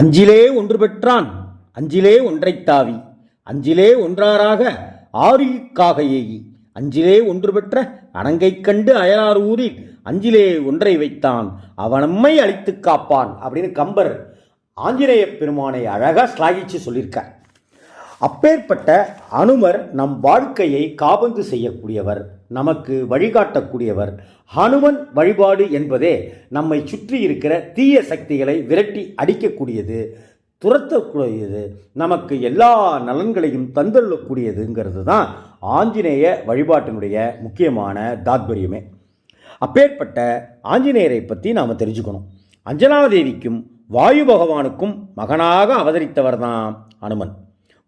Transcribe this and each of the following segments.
அஞ்சிலே ஒன்று பெற்றான் அஞ்சிலே ஒன்றைத் தாவி. அஞ்சிலே ஒன்றாராக ஆருயிக்காக ஏகி. அஞ்சிலே ஒன்று பெற்ற அணங்கைக் கண்டு அயலார் ஊரில் அஞ்சிலே ஒன்றை வைத்தான். அவனம்மை அழித்துக் காப்பான் அப்படின்னு கம்பர் ஆஞ்சநேய பெருமானை அழகாக ஸ்லாகிச்சு சொல்லியிருக்கார். அப்பேற்பட்ட அனுமர் நம் வாழ்க்கையை காபந்து செய்யக்கூடியவர். நமக்கு வழிகாட்டக்கூடியவர். ஹனுமன் வழிபாடு என்பதே நம்மை சுற்றி இருக்கிற தீய சக்திகளை விரட்டி அடிக்கக்கூடியது துரத்தக்கூடியது நமக்கு எல்லா நலன்களையும் தந்தள்ளக்கூடியதுங்கிறது தான் ஆஞ்சநேய வழிபாட்டினுடைய முக்கியமான தாத்பரியமே. அப்பேற்பட்ட ஆஞ்சநேயரை பற்றி நாம் தெரிஞ்சுக்கணும். அஞ்சனாதேவிக்கும் வாயு பகவானுக்கும் மகனாக அவதரித்தவர் தான் அனுமன்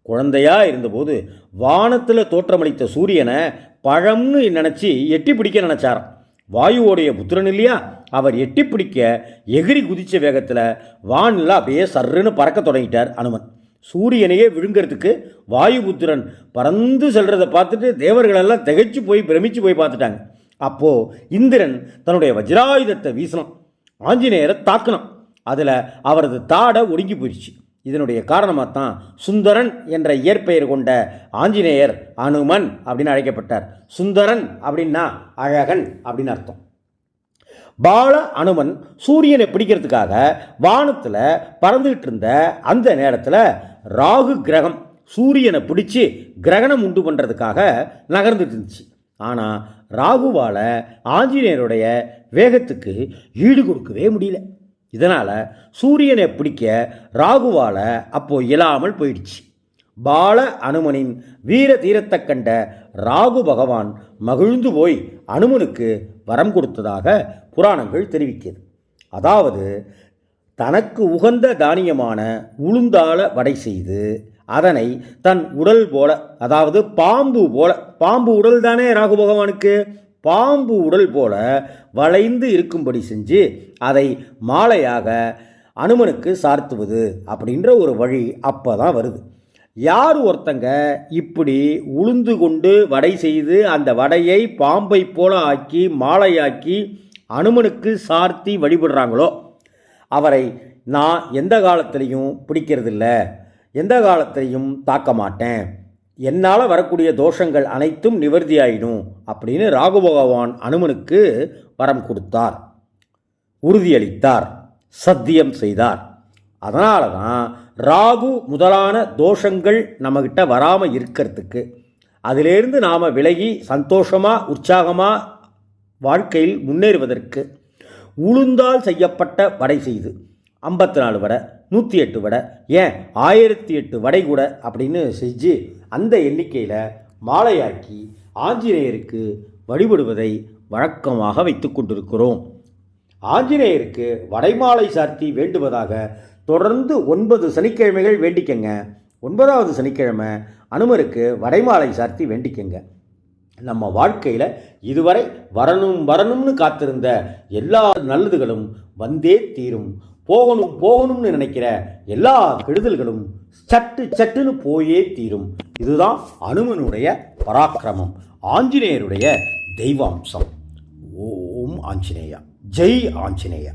குழந்தையாக இருந்தபோது வானத்தில் தோற்றமளித்த சூரியனை பழம்னு நினச்சி எட்டி பிடிக்க நினச்சாராம். வாயுவோடைய புத்திரன் இல்லையா? அவர் எட்டி பிடிக்க எகிரி குதித்த வேகத்தில் வானில் அப்படியே சர்ருன்னு பறக்க தொடங்கிட்டார் அனுமன். சூரியனையே விழுங்கிறதுக்கு வாயுபுத்திரன் பறந்து செல்றதை பார்த்துட்டு தேவர்களெல்லாம் திகைச்சு போய் பிரமிச்சு போய் பார்த்துட்டாங்க. அப்போது இந்திரன் தன்னுடைய வஜ்ராயுதத்தை வீசினான். ஆஞ்சநேயரை தாக்கணும் அதில் அவரது தாடை ஒடுங்கி போயிடுச்சு. இதனுடைய காரணமாக தான் சுந்தரன் என்ற இயற்பெயர் கொண்ட ஆஞ்சநேயர் அனுமன் அப்படின்னு அழைக்கப்பட்டார். சுந்தரன் அப்படின்னா அழகன் அப்படின்னு அர்த்தம். பால அனுமன் சூரியனை பிடிக்கிறதுக்காக வானத்தில் பறந்துகிட்டு இருந்த அந்த நேரத்தில் ராகு கிரகம் சூரியனை பிடிச்சி கிரகணம் உண்டு பண்ணுறதுக்காக நகர்ந்துட்டு இருந்துச்சு. ஆனால் ராகுவால் ஆஞ்சநேயருடைய வேகத்துக்கு ஈடு கொடுக்கவே முடியல. இதனால் சூரியனை பிடிக்க ராகுவால் அப்போது இயலாமல் போயிடுச்சு. பால அனுமனின் வீர தீரத்தை கண்ட ராகு பகவான் மகிழ்ந்து போய் அனுமனுக்கு வரம் கொடுத்ததாக புராணங்கள் தெரிவிக்கிறது அதாவது தனக்கு உகந்த தானியமான உளுந்தால வடை செய்து அதனை தன் உடல் போல அதாவது பாம்பு போல பாம்பு உடல் தானே ராகு பகவானுக்கு? பாம்பு உடல் போல வளைந்து இருக்கும்படி செஞ்சு அதை மாலையாக அனுமனுக்கு சார்த்துவது அப்படின்ற ஒரு வழி அப்போ தான் வருது. யார் ஒருத்தங்க இப்படி உளுந்து கொண்டு வடை செய்து அந்த வடையை பாம்பை போல ஆக்கி மாலையாக்கி அனுமனுக்கு சார்த்தி வழிபடுறாங்களோ? அவரை நான் எந்த காலத்திலையும் பிடிக்கிறதில்ல. எந்த காலத்திலையும் தாக்க மாட்டேன். என்னால் வரக்கூடிய தோஷங்கள் அனைத்தும் நிவர்த்தியாயிடும் அப்படின்னு ராகு பகவான் அனுமனுக்கு வரம் கொடுத்தார். உறுதியளித்தார். சத்தியம் செய்தார். அதனால தான் ராகு முதலான தோஷங்கள் நம்மக்கிட்ட வராமல் இருக்கிறதுக்கு அதிலேருந்து நாம் விலகி சந்தோஷமாக உற்சாகமாக வாழ்க்கையில் முன்னேறுவதற்கு உளுந்தால் செய்யப்பட்ட வடை செய்து ஐம்பத்தி நாலு வடை நூற்றி எட்டு வடை ஏன் ஆயிரத்தி எட்டு வடை கூட அப்படின்னு செஞ்சு அந்த எண்ணிக்கையில் மாலையாக்கி ஆஞ்சநேயருக்கு வழிபடுவதை வழக்கமாக வைத்து கொண்டிருக்கிறோம். ஆஞ்சநேயருக்கு வடைமாலை சார்த்தி வேண்டுவதாக தொடர்ந்து ஒன்பது சனிக்கிழமைகள் வேண்டிக்கங்க. ஒன்பதாவது சனிக்கிழமை அனுமருக்கு வடைமாலை சார்த்தி வேண்டிக்கங்க. நம்ம வாழ்க்கையில் இதுவரை வரணும் வரணும்னு காத்திருந்த எல்லா நல்லதுகளும் வந்தே தீரும். போகணும் போகணும்னு நினைக்கிற எல்லா கெடுதல்களும் சட்டு சட்டுன்னு போயே தீரும். இதுதான் அனுமனுடைய பராக்கிரமம். ஆஞ்சநேயருடைய தெய்வாம்சம். ஓம் ஆஞ்சநேயா. ஜெய் ஆஞ்சநேயா.